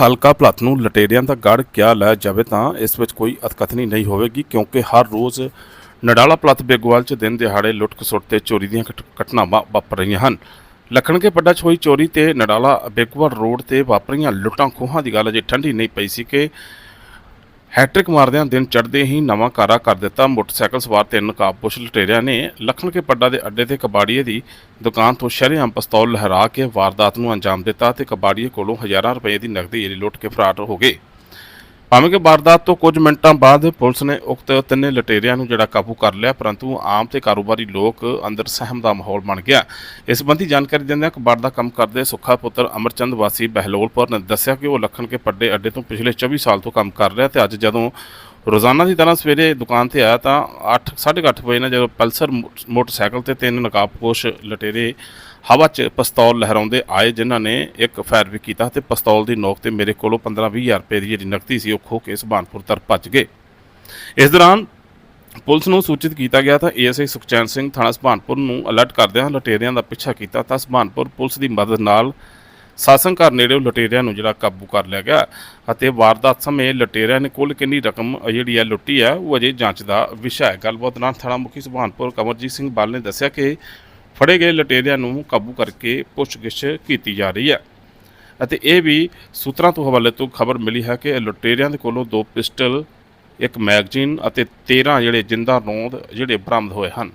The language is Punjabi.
ਹਲਕਾ ਭਲੱਥ ਨੂੰ ਲਟੇਰਿਆਂ ਦਾ ਗੜ ਕਿਹਾ ਲੈ ਜਾਵੇ ਤਾਂ ਇਸ ਵਿੱਚ ਕੋਈ ਅਤਕਥਨੀ ਨਹੀਂ ਹੋਵੇਗੀ, ਕਿਉਂਕਿ ਹਰ ਰੋਜ਼ ਨਡਾਲਾ ਭਲੱਥ ਬੇਗਵਾਲ 'ਚ ਦਿਨ ਦਿਹਾੜੇ ਲੁੱਟ ਖਸੁੱਟ ਤੇ ਚੋਰੀ ਦੀਆਂ ਘਟ- ਘਟਨਾਵਾਂ ਵਾਪਰ ਰਹੀਆਂ ਹਨ। ਲਖਣਗੇ ਪੱਡਾ 'ਚ ਹੋਈ ਚੋਰੀ ਤੇ ਨਡਾਲਾ ਬੇਗਵਾਲ ਰੋਡ ਤੇ ਵਾਪਰੀਆਂ ਲੁੱਟਾਂ ਖੋਹਾਂ ਦੀ ਗੱਲ ਅਜੇ ਠੰਡੀ ਨਹੀਂ ਪਈ ਸੀ ਕਿ ਹੈਟ੍ਰਿਕ ਮਾਰਦਿਆਂ ਦਿਨ ਚੜ੍ਹਦੇ ਹੀ ਨਵਾਂ ਕਾਰਾ ਕਰ ਦਿੱਤਾ ਮੋਟਰਸਾਈਕਲ ਸਵਾਰ ਤਿੰਨ ਕਾਬਪੁਸ਼ ਲਟੇਰਿਆਂ ਨੇ। ਲਖਣ ਕੇ ਪੱਡਾ ਦੇ ਅੱਡੇ ਤੇ ਕਬਾੜੀਏ ਦੀ ਦੁਕਾਨ ਤੋਂ ਸ਼ਰੇਆਮ ਪਿਸਤੌਲ ਲਹਿਰਾ ਕੇ ਵਾਰਦਾਤ ਨੂੰ ਅੰਜਾਮ ਦਿੱਤਾ ਤੇ ਕਬਾੜੀਏ ਕੋਲੋਂ ਹਜ਼ਾਰਾਂ ਰੁਪਏ ਦੀ ਨਕਦੀ ਜਿਹੜੀ ਲੁੱਟ ਕੇ ਫਰਾਰ ਹੋ ਗਏ। ਭਾਵੇਂ ਕਿ ਵਾਰਦਾਤ ਤੋਂ ਕੁਝ ਮਿੰਟਾਂ ਬਾਅਦ ਪੁਲਿਸ ਨੇ ਉਕਤ ਤਿੰਨੇ ਲਟੇਰਿਆਂ ਨੂੰ ਜਿਹੜਾ ਕਾਬੂ ਕਰ ਲਿਆ, ਪਰੰਤੂ ਆਮ ਤੇ ਕਾਰੋਬਾਰੀ ਲੋਕ ਅੰਦਰ ਸਹਿਮ ਦਾ ਮਾਹੌਲ ਬਣ ਗਿਆ। ਇਸ ਸੰਬੰਧੀ ਜਾਣਕਾਰੀ ਦਿੰਦਿਆਂ ਕਬਾੜ ਦਾ ਕੰਮ ਕਰਦੇ ਸੁੱਖਾ ਪੁੱਤਰ ਅਮਰਚੰਦ ਵਾਸੀ ਬਹਿਲੋਲਪੁਰ ਨੇ ਦੱਸਿਆ ਕਿ ਉਹ ਲੱਖਣ ਕੇ ਪੱਡੇ ਅੱਡੇ ਤੋਂ ਪਿਛਲੇ 24 ਸਾਲ ਤੋਂ ਕੰਮ ਕਰ ਰਿਹਾ ਤੇ ਅੱਜ ਜਦੋਂ ਰੋਜ਼ਾਨਾ ਦੀ ਤਰ੍ਹਾਂ ਸਵੇਰੇ ਦੁਕਾਨ ਤੇ ਆਇਆ ਤਾਂ 8 8:30 ਵਜੇ ਨਾਲ ਜਦੋਂ ਪਲਸਰ ਮੋਟਰਸਾਈਕਲ ਤੇ ਤਿੰਨ ਨਕਾਬਪੋਸ਼ ਲਟੇਰੇ ਹਵਾ 'ਚ ਪਿਸਤੌਲ ਲਹਿਰਾਉਂਦੇ ਆਏ ਜਿਨ੍ਹਾਂ ਨੇ ਇੱਕ ਫਾਇਰ ਵੀ ਕੀਤਾ ਤੇ ਪਿਸਤੌਲ ਦੀ ਨੋਕ ਤੇ ਮੇਰੇ ਕੋਲੋਂ 15-20 ਹਜ਼ਾਰ ਰੁਪਏ ਦੀ ਜਿਹੜੀ ਨਕਦੀ ਸੀ ਉਹ ਖੋਹ ਕੇ ਸੁਭਾਨਪੁਰ ਤਰ ਭੱਜ ਗਏ। ਇਸ ਦੌਰਾਨ ਪੁਲਿਸ ਨੂੰ ਸੂਚਿਤ ਕੀਤਾ ਗਿਆ ਤਾਂ ਏਐਸਆਈ ਸੁਖਚੈਨ ਸਿੰਘ ਥਾਣਾ ਸੁਭਾਨਪੁਰ ਨੂੰ ਅਲਰਟ ਕਰਦਿਆਂ ਲਟੇਰਿਆਂ ਦਾ ਪਿੱਛਾ ਕੀਤਾ ਤਾਂ ਸੁਭਾਨਪੁਰ ਪੁਲਿਸ ਦੀ ਮਦਦ ਨਾਲ ਸਾਸਨ ਘਰ ਨੇੜੇ ਲੁਟੇਰਿਆਂ ਨੂੰ ਜਿਹੜਾ ਕਾਬੂ ਕਰ ਲਿਆ ਗਿਆ ਅਤੇ ਵਾਰਦਾਤ ਸਮੇਂ ਲਟੇਰਿਆਂ ਨੇ ਕੁੱਲ ਕਿੰਨੀ ਰਕਮ ਜਿਹੜੀ ਹੈ ਲੁੱਟੀ ਹੈ, ਉਹ ਅਜੇ ਜਾਂਚ ਦਾ ਵਿਸ਼ਾ ਹੈ। ਗੱਲਬਾਤ ਦੌਰਾਨ ਥਾਣਾ ਮੁਖੀ ਸੁਭਾਨਪੁਰ ਕਮਰਜੀਤ ਸਿੰਘ ਬਾਲ ਨੇ ਦੱਸਿਆ ਕਿ ਫੜੇ ਗਏ ਲੁਟੇਰਿਆਂ ਨੂੰ ਕਾਬੂ ਕਰਕੇ ਪੁੱਛਗਿੱਛ ਕੀਤੀ ਜਾ ਰਹੀ ਹੈ। ਅਤੇ ਇਹ ਵੀ ਸੂਤਰਾਂ ਤੋਂ ਹਵਾਲੇ ਤੋਂ ਖਬਰ ਮਿਲੀ ਹੈ ਕਿ ਲੁਟੇਰਿਆਂ ਦੇ ਕੋਲੋਂ ਦੋ ਪਿਸਟਲ, ਇੱਕ ਮੈਗਜ਼ੀਨ ਅਤੇ 13 ਜਿਹੜੇ ਜਿੰਦਾ ਰੌਂਦ ਜਿਹੜੇ ਬਰਾਮਦ ਹੋਏ ਹਨ।